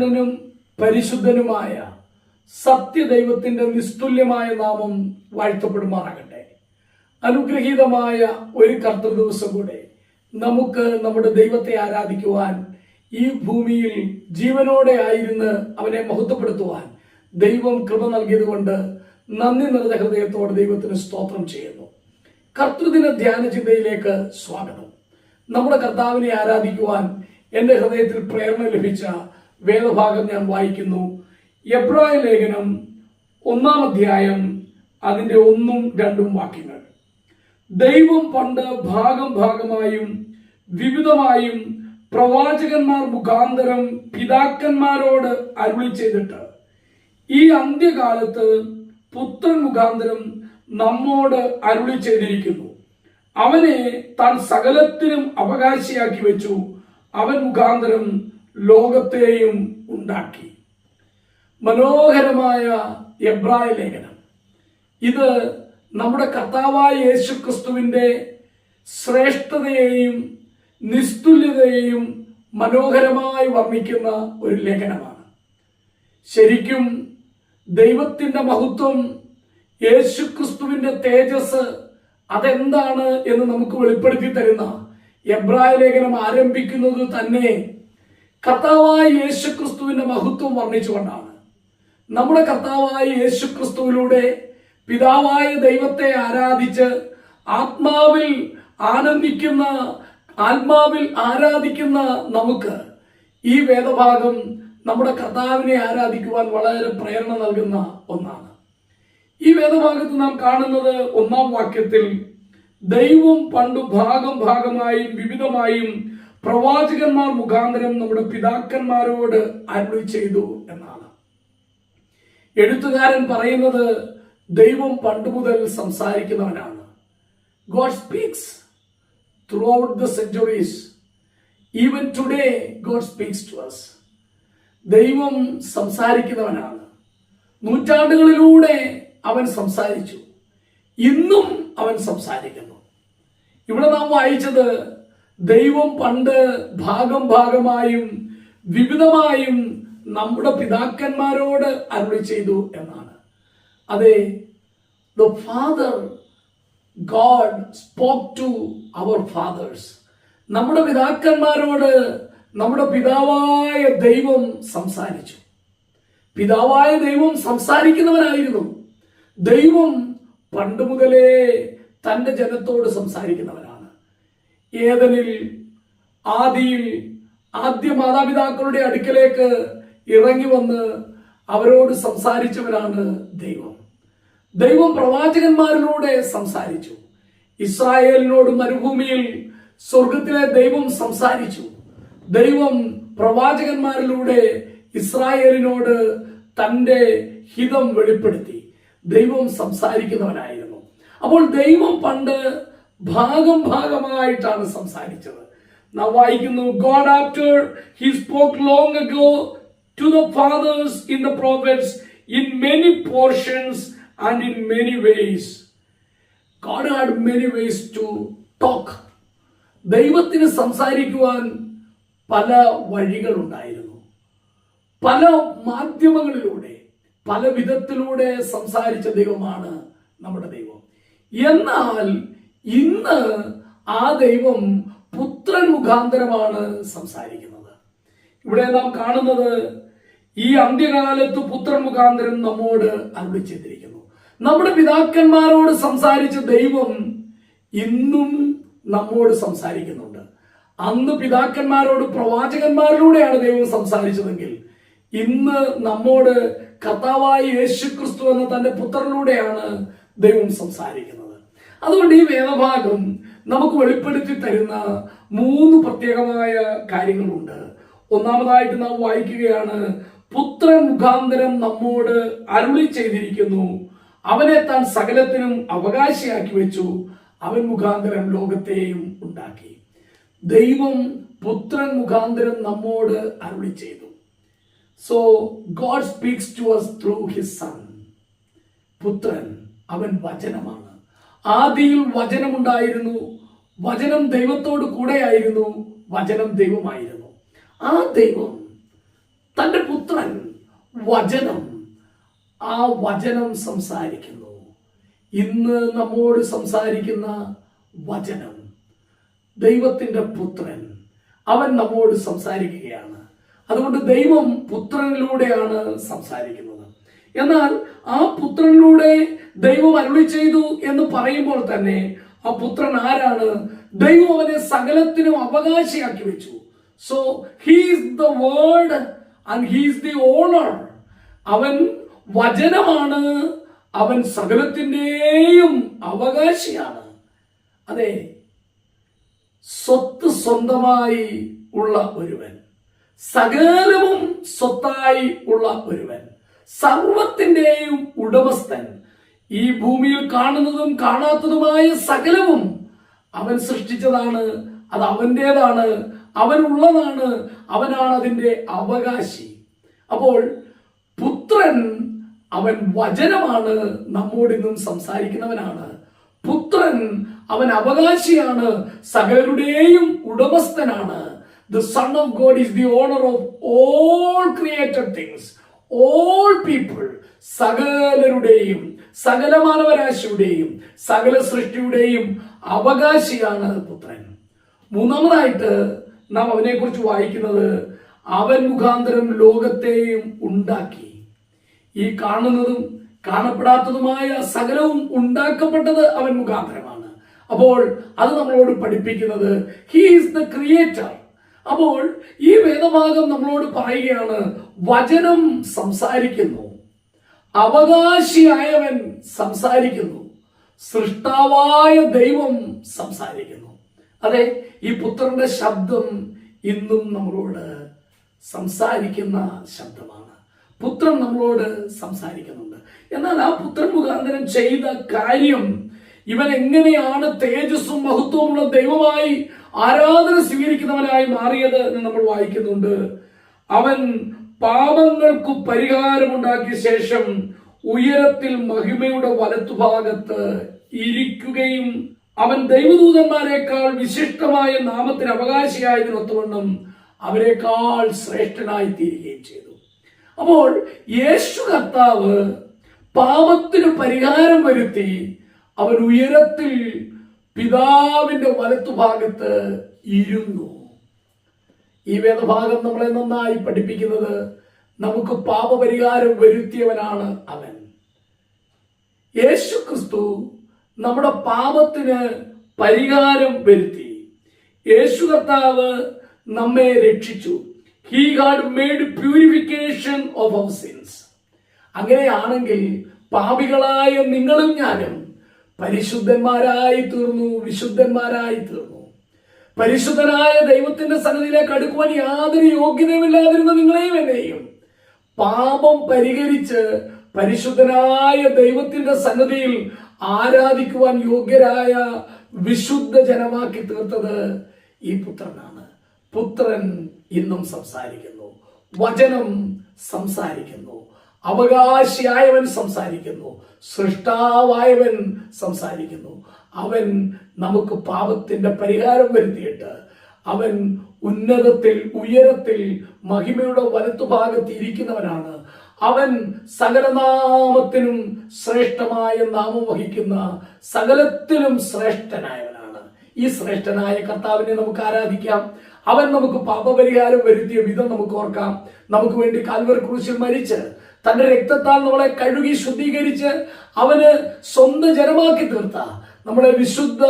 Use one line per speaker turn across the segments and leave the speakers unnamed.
പരിപാലനനും പരിശുദ്ധനുമായ സത്യദൈവത്തിന്റെ നിസ്തുല്യമായ നാമം വാഴ്ത്തപ്പെടുമാറാകട്ടെ. അനുഗ്രഹീതമായ ഒരു കർത്തൃ ദിവസം കൂടെ നമുക്ക് നമ്മുടെ ദൈവത്തെ ആരാധിക്കുവാൻ ഈ ഭൂമിയിൽ ജീവനോടെ ആയിരുന്ന് അവനെ മഹത്വപ്പെടുത്തുവാൻ ദൈവം കൃപ നൽകിയതുകൊണ്ട് നന്ദി നിറഞ്ഞ ഹൃദയത്തോടെ ദൈവത്തിന് സ്തോത്രം ചെയ്യുന്നു. കർത്തൃദിന ധ്യാന ചിന്തയിലേക്ക് സ്വാഗതം. നമ്മുടെ കർത്താവിനെ ആരാധിക്കുവാൻ എന്റെ ഹൃദയത്തിൽ പ്രേരണ ലഭിച്ച വേദഭാഗം ഞാൻ വായിക്കുന്നു. എബ്രായ ലേഖനം ഒന്നാം അധ്യായം അതിന്റെ ഒന്നും രണ്ടും വാക്യങ്ങൾ. ദൈവം പണ്ട് ഭാഗം ഭാഗമായും വിവിധമായും പ്രവാചകന്മാർ മുഖാന്തരം പിതാക്കന്മാരോട് അരുളി ചെയ്തിട്ട് ഈ അന്ത്യകാലത്ത് പുത്രൻ മുഖാന്തരം നമ്മോട് അരുളി ചെയ്തിരിക്കുന്നു. അവനെ താൻ സകലത്തിനും അവകാശിയാക്കി വെച്ചു. അവൻ മുഖാന്തരം ലോകത്തെയും ഉണ്ടാക്കി. മനോഹരമായ എബ്രായ ലേഖനം. ഇത് നമ്മുടെ കർത്താവായ യേശു ക്രിസ്തുവിന്റെ ശ്രേഷ്ഠതയെയും നിസ്തുല്യതയെയും മനോഹരമായി വർണിക്കുന്ന ഒരു ലേഖനമാണ്. ശരിക്കും ദൈവത്തിന്റെ മഹത്വം യേശു ക്രിസ്തുവിന്റെ തേജസ് അതെന്താണ് എന്ന് നമുക്ക് വെളിപ്പെടുത്തി തരുന്ന എബ്രായ ലേഖനം ആരംഭിക്കുന്നത് തന്നെ കർത്താവായ യേശുക്രിസ്തുവിന്റെ മഹത്വം വർണിച്ചുകൊണ്ടാണ്. നമ്മുടെ കർത്താവായ യേശു ക്രിസ്തുവിലൂടെ പിതാവായ ദൈവത്തെ ആരാധിച്ച് ആത്മാവിൽ ആനന്ദിക്കുന്ന ആത്മാവിൽ ആരാധിക്കുന്ന നമുക്ക് ഈ വേദഭാഗം നമ്മുടെ കർത്താവിനെ ആരാധിക്കുവാൻ വളരെ പ്രേരണ നൽകുന്ന ഒന്നാണ്. ഈ വേദഭാഗത്ത് നാം കാണുന്നത് ഒന്നാം വാക്യത്തിൽ ദൈവം പണ്ടു ഭാഗം ഭാഗമായും വിവിധമായും പ്രവാചകന്മാർ മുഖാന്തരം നമ്മുടെ പിതാക്കന്മാരോട് അരുളി ചെയ്തു എന്നാണ്. എഴുത്തുകാരൻ പറയുന്നത് ദൈവം പണ്ട് മുതൽ സംസാരിക്കുന്നവനാണ്. God speaks throughout the centuries even today God speaks to us ദൈവം സംസാരിക്കുന്നവനാണ്. നൂറ്റാണ്ടുകളിലൂടെ അവൻ സംസാരിച്ചു. ഇന്നും അവൻ സംസാരിക്കുന്നു. ഇവിടെ നാം വായിച്ചത് ദൈവം പണ്ട് ഭാഗം ഭാഗമായും വിവിധമായും നമ്മുടെ പിതാക്കന്മാരോട് അരുളി ചെയ്തു എന്നാണ്. അതെ the father God spoke to our fathers നമ്മുടെ പിതാക്കന്മാരോട് നമ്മുടെ പിതാവായ ദൈവം സംസാരിച്ചു. പിതാവായ ദൈവം സംസാരിക്കുന്നവനായിരുന്നു. ദൈവം പണ്ട് മുതലേ തന്റെ ജനത്തോട് സംസാരിക്കുന്നവനാണ്. ഏതനിൽ ആദിയിൽ ആദ്യ മാതാപിതാക്കളുടെ അടുക്കലേക്ക് ഇറങ്ങി വന്ന് അവരോട് സംസാരിച്ചവരാണ് ദൈവം. ദൈവം പ്രവാചകന്മാരിലൂടെ സംസാരിച്ചു. ഇസ്രായേലിനോട് മരുഭൂമിയിൽ സ്വർഗത്തിലെ ദൈവം സംസാരിച്ചു. ദൈവം പ്രവാചകന്മാരിലൂടെ ഇസ്രായേലിനോട് തന്റെ ഹിതം വെളിപ്പെടുത്തി. ദൈവം സംസാരിക്കുന്നവനായിരുന്നു. അപ്പോൾ ദൈവം പണ്ട് ഭാഗം ഭാഗമായിട്ടാണ് സംസാരിച്ചത്. നാം വായിക്കുന്നു God after he spoke long ago to the fathers in the prophets in many portions and in many ways God had many ways to talk ദൈവത്തിന് സംസാരിക്കുവാൻ പല വഴികളുണ്ടായിരുന്നു. പല മാധ്യമങ്ങളിലൂടെ പല വിധത്തിലൂടെ സംസാരിച്ച ദൈവമാണ് നമ്മുടെ ദൈവം. എന്നാൽ ഇന്ന് ആ ദൈവം പുത്രൻ മുഖാന്തരമാണ് സംസാരിക്കുന്നത്. ഇവിടെ നാം കാണുന്നത് ഈ അന്ത്യകാലത്ത് പുത്രൻ മുഖാന്തരം നമ്മോട് അരുളി ചെയ്തിരിക്കുന്നു നമ്മുടെ പിതാക്കന്മാരോട് സംസാരിച്ച ദൈവം ഇന്നും നമ്മോട് സംസാരിക്കുന്നുണ്ട്. അന്ന് പിതാക്കന്മാരോട് പ്രവാചകന്മാരിലൂടെയാണ് ദൈവം സംസാരിച്ചതെങ്കിൽ ഇന്ന് നമ്മോട് കർത്താവായ യേശു ക്രിസ്തു എന്ന തന്റെ പുത്രനിലൂടെയാണ് ദൈവം സംസാരിക്കുന്നത്. അതുകൊണ്ട് ഈ വേദഭാഗം നമുക്ക് വെളിപ്പെടുത്തി തരുന്ന മൂന്ന് പ്രത്യേകമായ കാര്യങ്ങളുണ്ട്. ഒന്നാമതായിട്ട് നാം വായിക്കുകയാണ് പുത്രൻ മുഖാന്തരം നമ്മോട് അരുളി ചെയ്തിരിക്കുന്നു. അവനെ താൻ സകലത്തിനും അവകാശിയാക്കി വെച്ചു. അവൻ മുഖാന്തരം ലോകത്തെയും ഉണ്ടാക്കി. ദൈവം പുത്രൻ മുഖാന്തരം നമ്മോട് അരുളി ചെയ്തു. So God speaks to us through his son പുത്രൻ അവൻ വചനമാണ്. ആദിയിൽ വചനമുണ്ടായിരുന്നു. വചനം ദൈവത്തോട് കൂടെയായിരുന്നു. വചനം ദൈവമായിരുന്നു. ആ ദൈവം തന്റെ പുത്രൻ വചനം ആ വചനം സംസാരിക്കുന്നു. ഇന്ന് നമ്മോട് സംസാരിക്കുന്ന വചനം ദൈവത്തിന്റെ പുത്രൻ. അവൻ നമ്മോട് സംസാരിക്കുകയാണ്. അതുകൊണ്ട് ദൈവം പുത്രനിലൂടെയാണ് സംസാരിക്കുന്നത്. എന്നാൽ ആ പുത്രനിലൂടെ ദൈവം അരുളി ചെയ്തു എന്ന് പറയുമ്പോൾ തന്നെ ആ പുത്രൻ ആരാണ്? ദൈവം അവനെ സകലത്തിനും അവകാശിയാക്കി വെച്ചു. So he's the word and he's the owner അവൻ വചനമാണ് അവൻ സകലത്തിന്റെയും അവകാശിയാണ്. അതെ സ്വത്ത് സ്വന്തമായി ഉള്ള ഒരുവൻ. സകലവും സ്വത്തായി ഉള്ള ഒരുവൻ. സർവത്തിന്റെയും ഉടമസ്ഥൻ. ഈ ഭൂമിയിൽ കാണുന്നതും കാണാത്തതുമായ സകലവും അവൻ സൃഷ്ടിച്ചതാണ്. അത് അവന്റെതാണ് അവനുള്ളതാണ് അവനാണ് അതിന്റെ അവകാശി. അപ്പോൾ പുത്രൻ അവൻ വചനമാണ് നമ്മോട് ഇന്നും സംസാരിക്കുന്നവനാണ്. പുത്രൻ അവൻ അവകാശിയാണ്. സകലരുടെയും ഉടമസ്ഥനാണ്. The son of God is the owner of all created things all people സകലരുടെയും സകല മാനവരാശിയുടെയും സകല സൃഷ്ടിയുടെയും അവകാശിയാണ് പുത്രൻ. മൂന്നാമതായിട്ട് നാം അവനെക്കുറിച്ച് വായിക്കുന്നത് അവൻ മുഖാന്തരം ലോകത്തെയും ഉണ്ടാക്കി. ഈ കാണുന്നതും കാണപ്പെടാത്തതുമായ സകലവും ഉണ്ടാക്കപ്പെട്ടത് അവൻ മുഖാന്തരമാണ്. അപ്പോൾ അത് നമ്മളോട് പഠിപ്പിക്കുന്നത് ഹീ ഈസ് ദ ക്രിയേറ്റർ അപ്പോൾ ഈ വേദഭാഗം നമ്മളോട് പറയുകയാണ് വചനം സംസാരിക്കുന്നു. അവകാശിയായവൻ സംസാരിക്കുന്നു. സൃഷ്ടാവായ ദൈവം സംസാരിക്കുന്നു. അതെ ഈ പുത്രന്റെ ശബ്ദം ഇന്നും നമ്മളോട് സംസാരിക്കുന്ന ശബ്ദമാണ്. പുത്രൻ നമ്മളോട് സംസാരിക്കുന്നുണ്ട്. എന്നാൽ ആ പുത്രൻ മുഖാന്തരം ചെയ്ത കാര്യം ഇവൻ എങ്ങനെയാണ് തേജസ്സും മഹത്വമുള്ള ദൈവമായി ആരാധന സ്വീകരിക്കുന്നവനായി മാറിയത് എന്ന് നമ്മൾ വായിക്കുന്നുണ്ട്. അവൻ പാപങ്ങൾക്ക് പരിഹാരമുണ്ടാക്കിയ ശേഷം ഉയരത്തിൽ മഹിമയുടെ വലത്തുഭാഗത്ത് ഇരിക്കുകയും അവൻ ദൈവദൂതന്മാരെക്കാൾ വിശിഷ്ടമായ നാമത്തിന് അവകാശിയായതിനൊത്തവണ്ണം അവരെക്കാൾ ശ്രേഷ്ഠനായി തീരുകയും ചെയ്തു. അപ്പോൾ യേശു കർത്താവ് പാപത്തിന് പരിഹാരം വരുത്തി അവൻ ഉയരത്തിൽ പിതാവിന്റെ വലത്തുഭാഗത്ത് ഇരുന്നു. ഈ വേദഭാഗം നമ്മളെ നന്നായി പഠിപ്പിക്കുന്നത് നമുക്ക് പാപപരിഹാരം വരുത്തിയവനാണ് അവൻ. യേശു ക്രിസ്തു നമ്മുടെ പാപത്തിന് പരിഹാരം വരുത്തി. യേശു കർത്താവ് നമ്മെ രക്ഷിച്ചു. He God made purification of our sins അങ്ങനെയാണെങ്കിൽ പാപികളായ നിങ്ങളും ഞാനും പരിശുദ്ധന്മാരായി തീർന്നു വിശുദ്ധന്മാരായി തീർന്നു. പരിശുദ്ധനായ ദൈവത്തിന്റെ സന്നദ്ധിയിലേക്ക് അടുക്കുവാൻ യാതൊരു യോഗ്യതയുമില്ലാതിരുന്ന നിങ്ങളെയും എന്നെയും. പാപം പരിഹരിച്ച് പരിശുദ്ധനായ ദൈവത്തിന്റെ സന്നദ്ധിയിൽ ആരാധിക്കുവാൻ യോഗ്യരായ വിശുദ്ധ ജനമാക്കി തീർത്തത് ഈ പുത്രനാണ്. പുത്രൻ ഇന്നും സംസാരിക്കുന്നു വചനം സംസാരിക്കുന്നു. അവകാശിയായവൻ സംസാരിക്കുന്നു സൃഷ്ടാവായവൻ സംസാരിക്കുന്നു. അവൻ നമുക്ക് പാപത്തിന്റെ പരിഹാരം വരുത്തിയിട്ട് അവൻ ഉന്നതത്തിൽ ഉയരത്തിൽ മഹിമയുടെ വലത്തുഭാഗത്ത് ഇരിക്കുന്നവനാണ്. അവൻ സകലനാമത്തിനും ശ്രേഷ്ഠമായ നാമം വഹിക്കുന്ന സകലത്തിലും ശ്രേഷ്ഠനായവനാണ്. ഈ ശ്രേഷ്ഠനായ കർത്താവിനെ നമുക്ക് ആരാധിക്കാം. അവൻ നമുക്ക് പാപപരിഹാരം വരുത്തിയ വിധം നമുക്ക് ഓർക്കാം. നമുക്ക് വേണ്ടി കാൽവർ ക്രൂശിൽ മരിച്ച് തന്റെ രക്തത്താൽ നമ്മളെ കഴുകി ശുദ്ധീകരിച്ച് അവന് സ്വന്തം ജനമാക്കി തീർത്ത നമ്മളെ വിശുദ്ധ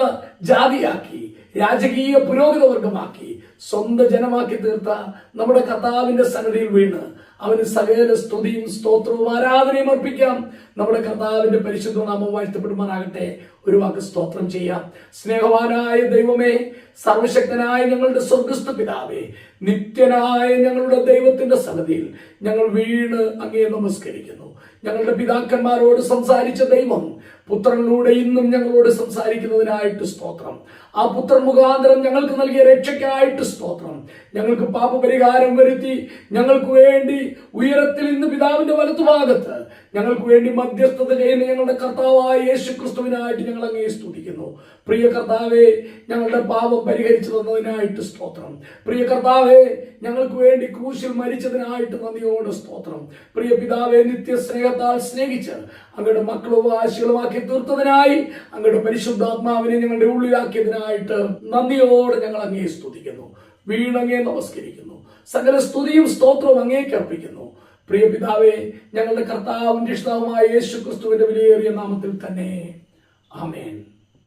ജാതിയാക്കി രാജകീയ പുരോഗത വർഗമാക്കി സ്വന്തം ജനമാക്കി തീർത്ത നമ്മുടെ കർത്താവിന്റെ സന്നദ്ധിയിൽ വീണ്. അവന് സകല സ്തുതിയും സ്തോത്രവും ആരാധനയും അർപ്പിക്കാം. നമ്മുടെ കർത്താവിന്റെ പരിശുദ്ധ നാമം വാഴ്ത്തപ്പെടുമാറാകട്ടെ. ഒരു വാക്ക് സ്തോത്രം ചെയ്യാം. സ്നേഹവാനായ ദൈവമേ സർവശക്തനായ ഞങ്ങളുടെ സ്വർഗസ്ഥ പിതാവേ നിത്യനായ ഞങ്ങളുടെ ദൈവത്തിന്റെ സന്നദ്ധിയിൽ ഞങ്ങൾ വീണ് അങ്ങേ നമസ്കരിക്കുന്നു. ഞങ്ങളുടെ പിതാക്കന്മാരോട് സംസാരിച്ച ദൈവം പുത്രനിലൂടെ ഇന്നും ഞങ്ങളോട് സംസാരിക്കുന്നതിനായിട്ട് സ്തോത്രം. ആ പുത്രൻ മുഖാന്തരം ഞങ്ങൾക്ക് നൽകിയ രക്ഷയ്ക്കായിട്ട് സ്തോത്രം. ഞങ്ങൾക്ക് പാപപരിഹാരം വരുത്തി ഞങ്ങൾക്ക് വേണ്ടി ഉയരത്തിൽ ഇന്ന് പിതാവിന്റെ വലത്തുഭാഗത്ത് ഞങ്ങൾക്ക് വേണ്ടി മധ്യസ്ഥത ചെയ്യുന്ന ഞങ്ങളുടെ കർത്താവായ യേശു ക്രിസ്തുവിനായിട്ട് ഞങ്ങൾ അങ്ങേ സ്തുതിക്കുന്നു. പ്രിയ കർത്താവെ ഞങ്ങളുടെ പാപം പരിഹരിച്ചു തന്നതിനായിട്ട് സ്തോത്രം. പ്രിയ കർത്താവെ ഞങ്ങൾക്ക് വേണ്ടി ക്രൂശിൽ മരിച്ചതിനായിട്ട് നന്ദിയോട് സ്തോത്രം. പ്രിയ പിതാവെ നിത്യസ്നേഹത്താൽ സ്നേഹിച്ച് അങ്ങയുടെ മക്കളും ആശികളുമാക്കി തീർത്തതിനായി അങ്ങയുടെ പരിശുദ്ധാത്മാവിനെ ഞങ്ങളുടെ ഉള്ളിലാക്കിയതിനായിട്ട് നന്ദിയോടെ ഞങ്ങൾ അങ്ങേ സ്തുതിക്കുന്നു. വീണങ്ങേ നമസ്കരിക്കുന്നു. സകല സ്തുതിയും സ്തോത്രവും അങ്ങേക്ക് അർപ്പിക്കുന്നു. പ്രിയ പിതാവേ ഞങ്ങളുടെ കർത്താവും രക്ഷിതാവുമായ യേശു ക്രിസ്തുവിന്റെ വിലയേറിയ നാമത്തിൽ തന്നെ. ആമേൻ.